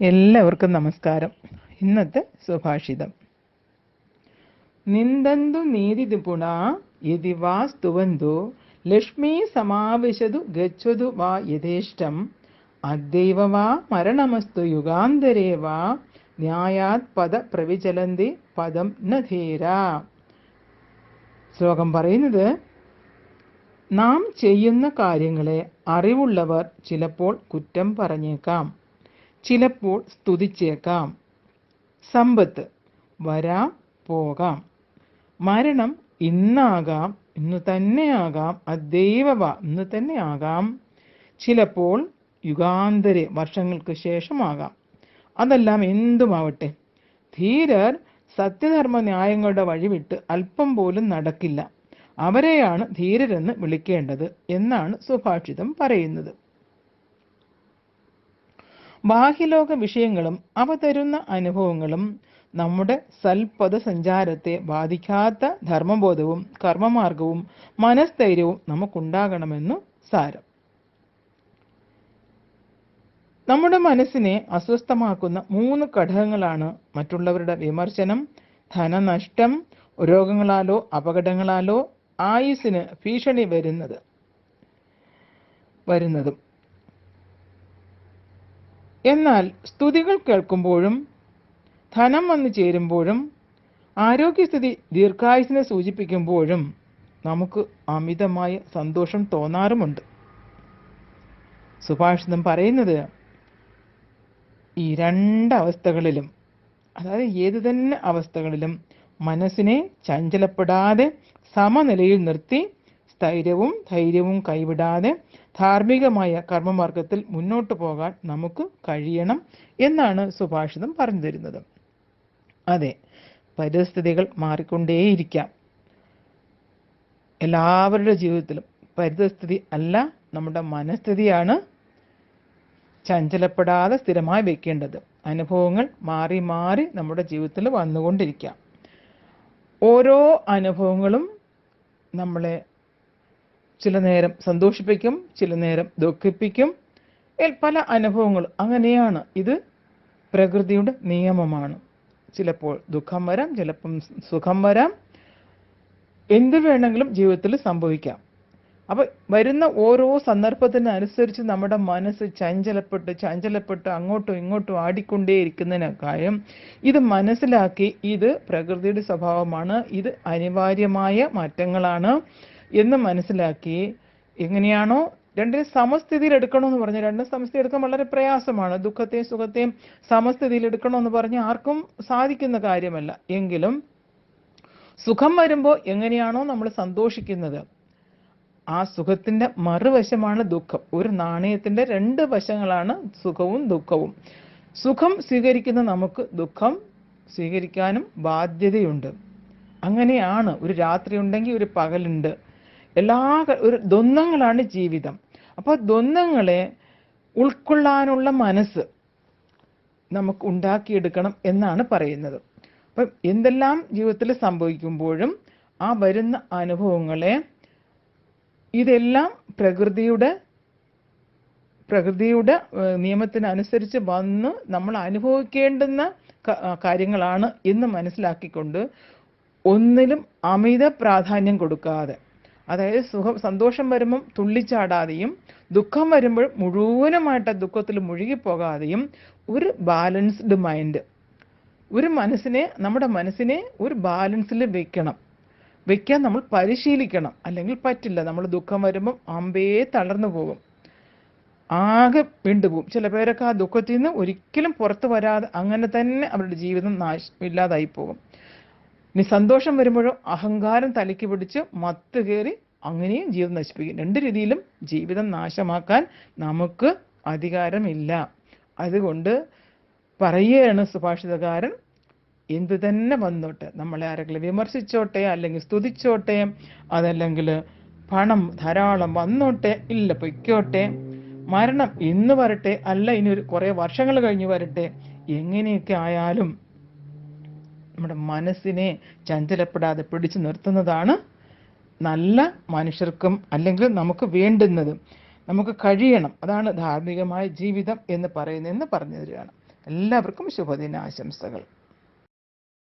എല്ലാവർക്കും നമസ്കാരം. ഇന്നത്തെ സുഭാഷിതം. നിന്ദന്തു നീതി പുണ യതി വാ സ്തുവന്തു ലക്ഷ്മീ സമാവിശതു ഗച്ഛതു വാ യഥേഷ്ടം. അദ്ദൈവ വാ മരണമസ്തു യുഗാന്തരേ വാ ന്യായാത് പദ പ്രവിചലന്തി പദം നധീര ശ്ലോകം പറയുന്നത് നാം ചെയ്യുന്ന കാര്യങ്ങളെ അറിവുള്ളവർ ചിലപ്പോൾ കുറ്റം പറഞ്ഞേക്കാം. ചിലപ്പോൾ സ്തുതിച്ചേക്കാം. സമ്പത്ത്. വരാം പോകാം. മരണം ഇന്നാകാം ഇന്ന് തന്നെയാകാം അദൈവവ ഇന്ന് തന്നെയാകാം ചിലപ്പോൾ യുഗാന്തരെ വർഷങ്ങൾക്ക് ശേഷമാകാം. അതെല്ലാം എന്തുമാവട്ടെ? ധീരർ സത്യധർമ്മ ന്യായങ്ങളുടെ വഴിവിട്ട് അല്പം പോലും നടക്കില്ല. അവരെയാണ് ധീരരെന്ന് വിളിക്കേണ്ടത് എന്നാണ് സുഭാഷിതം പറയുന്നത്. ബാഹ്യലോക വിഷയങ്ങളും അവ തരുന്ന അനുഭവങ്ങളും നമ്മുടെ സൽപദ സഞ്ചാരത്തെ ബാധിക്കാത്ത ധർമ്മബോധവും കർമ്മമാർഗവും മനസ്ഥൈര്യവും നമുക്കുണ്ടാകണമെന്നു സാരം. നമ്മുടെ മനസ്സിനെ അസ്വസ്ഥമാക്കുന്ന മൂന്ന് ഘടകങ്ങളാണ് മറ്റുള്ളവരുടെ വിമർശനം ധനനഷ്ടം രോഗങ്ങളാലോ അപകടങ്ങളാലോ ആയുസ്സിന് ഭീഷണി വരുന്നത് വരുന്നതും. എന്നാൽ സ്തുതികൾ കേൾക്കുമ്പോഴും ധനം വന്നു ചേരുമ്പോഴും ആരോഗ്യസ്ഥിതി ദീർഘായുസിനെ സൂചിപ്പിക്കുമ്പോഴും നമുക്ക് അമിതമായ സന്തോഷം തോന്നാറുമുണ്ട്. സുഭാഷിതം പറയുന്നത് ഈ രണ്ടവസ്ഥകളിലും അതായത് ഏതു തന്നെ അവസ്ഥകളിലും മനസ്സിനെ ചഞ്ചലപ്പെടാതെ സമനിലയിൽ നിർത്തി സ്ഥൈര്യവും ധൈര്യവും കൈവിടാതെ ധാർമ്മികമായ കർമ്മമാർഗത്തിൽ മുന്നോട്ട് പോകാൻ നമുക്ക് കഴിയണം എന്നാണ് സുഭാഷിതം പറഞ്ഞു തരുന്നത്. അതെ പരിസ്ഥിതികൾ മാറിക്കൊണ്ടേയിരിക്കാം. എല്ലാവരുടെ ജീവിതത്തിലും പരിതസ്ഥിതി അല്ല നമ്മുടെ മനസ്ഥിതിയാണ് ചഞ്ചലപ്പെടാതെ സ്ഥിരമായി വെക്കേണ്ടത്. അനുഭവങ്ങൾ മാറി മാറി നമ്മുടെ ജീവിതത്തിൽ വന്നുകൊണ്ടിരിക്കാം. ഓരോ അനുഭവങ്ങളും നമ്മളെ ചില നേരം സന്തോഷിപ്പിക്കും ചില നേരം ദുഃഖിപ്പിക്കും. പല അനുഭവങ്ങളും അങ്ങനെയാണ് ഇത് പ്രകൃതിയുടെ നിയമമാണ്. ചിലപ്പോൾ ദുഃഖം വരാം ചിലപ്പം സുഖം വരാം. എന്ത് വേണമെങ്കിലും ജീവിതത്തിൽ സംഭവിക്കാം. അപ്പൊ വരുന്ന ഓരോ സന്ദർഭത്തിനനുസരിച്ച് നമ്മുടെ മനസ്സ് ചഞ്ചലപ്പെട്ട് ചഞ്ചലപ്പെട്ട് അങ്ങോട്ടും ഇങ്ങോട്ടും ആടിക്കൊണ്ടേയിരിക്കുന്നതിനേക്കാളും ഇത് മനസ്സിലാക്കി ഇത് പ്രകൃതിയുടെ സ്വഭാവമാണ്. ഇത് അനിവാര്യമായ മാറ്റങ്ങളാണ്. എന്ന് മനസ്സിലാക്കി എങ്ങനെയാണോ രണ്ടിനെ സമസ്ഥിതിയിൽ എടുക്കണമെന്ന് പറഞ്ഞു രണ്ടും സമസ്ഥിതി എടുക്കാൻ വളരെ പ്രയാസമാണ്. ദുഃഖത്തെയും സുഖത്തെയും സമസ്ഥിതിയിൽ എടുക്കണമെന്ന് പറഞ്ഞ് ആർക്കും സാധിക്കുന്ന കാര്യമല്ല. എങ്കിലും സുഖം വരുമ്പോൾ എങ്ങനെയാണോ നമ്മൾ സന്തോഷിക്കുന്നത്. ആ സുഖത്തിന്റെ മറുവശമാണ് ദുഃഖം. ഒരു നാണയത്തിന്റെ രണ്ട് വശങ്ങളാണ് സുഖവും ദുഃഖവും. സുഖം സ്വീകരിക്കുന്ന നമുക്ക് ദുഃഖം സ്വീകരിക്കാനും ബാധ്യതയുണ്ട്. അങ്ങനെയാണ്. ഒരു രാത്രി ഉണ്ടെങ്കിൽ ഒരു പകലുണ്ട്. എല്ലാ ഒരു ദ്വന്ദ്ങ്ങളാണ് ജീവിതം. അപ്പോൾ ദ്വന്ദ്ങ്ങളെ ഉൾക്കൊള്ളാനുള്ള മനസ്സ് നമുക്ക് ഉണ്ടാക്കിയെടുക്കണം എന്നാണ് പറയുന്നത്. അപ്പം എന്തെല്ലാം ജീവിതത്തിൽ സംഭവിക്കുമ്പോഴും ആ വരുന്ന അനുഭവങ്ങളെ ഇതെല്ലാം പ്രകൃതിയുടെ പ്രകൃതിയുടെ നിയമത്തിനനുസരിച്ച് വന്ന് നമ്മൾ അനുഭവിക്കേണ്ടുന്ന കാര്യങ്ങളാണ് എന്ന് മനസ്സിലാക്കിക്കൊണ്ട് ഒന്നിലും അമിത പ്രാധാന്യം കൊടുക്കാതെ അതായത് സുഖം സന്തോഷം വരുമ്പം തുള്ളിച്ചാടാതെയും ദുഃഖം വരുമ്പോൾ മുഴുവനുമായിട്ട് ദുഃഖത്തിൽ മുഴുകിപ്പോകാതെയും ഒരു ബാലൻസ്ഡ് മൈൻഡ് ഒരു മനസ്സിനെ നമ്മുടെ മനസ്സിനെ ഒരു ബാലൻസിൽ വെക്കണം. വെക്കാൻ നമ്മൾ പരിശീലിക്കണം. അല്ലെങ്കിൽ പറ്റില്ല. നമ്മൾ ദുഃഖം വരുമ്പം അമ്പേ തളർന്നു പോകും. ആകെ വീണ്ടുപോകും ചില പേരൊക്കെ ആ ദുഃഖത്തിൽ നിന്ന് ഒരിക്കലും പുറത്തു വരാതെ അങ്ങനെ തന്നെ അവരുടെ ജീവിതം നാശ ഇല്ലാതായി പോകും. ഇനി സന്തോഷം വരുമ്പോഴോ അഹങ്കാരം തലയ്ക്ക് പിടിച്ച് മത്ത് കയറി അങ്ങനെയും ജീവിതം നശിപ്പിക്കും. രണ്ട് രീതിയിലും ജീവിതം നാശമാക്കാൻ നമുക്ക് അധികാരമില്ല. അതുകൊണ്ട് പറയുകയാണ് സുഭാഷിതകാരൻ എന്തു തന്നെ വന്നോട്ടെ നമ്മളെ ആരെങ്കിലും വിമർശിച്ചോട്ടെ അല്ലെങ്കിൽ സ്തുതിച്ചോട്ടെ അതല്ലെങ്കിൽ പണം ധാരാളം വന്നോട്ടെ ഇല്ല പൊയ്ക്കോട്ടെ മരണം ഇന്ന് വരട്ടെ അല്ല ഇനി ഒരു കുറേ വർഷങ്ങൾ കഴിഞ്ഞ് വരട്ടെ എങ്ങനെയൊക്കെ ആയാലും നമ്മുടെ മനസ്സിനെ ചഞ്ചലപ്പെടാതെ പിടിച്ചു നിർത്തുന്നതാണ് നല്ല മനുഷ്യർക്കും അല്ലെങ്കിൽ നമുക്ക് വേണ്ടുന്നത്. നമുക്ക് കഴിയണം. അതാണ് ധാർമ്മികമായ ജീവിതം എന്ന് പറയുന്നതെന്ന് പറഞ്ഞു തരികയാണ് എല്ലാവർക്കും ശുഭദിനാശംസകൾ.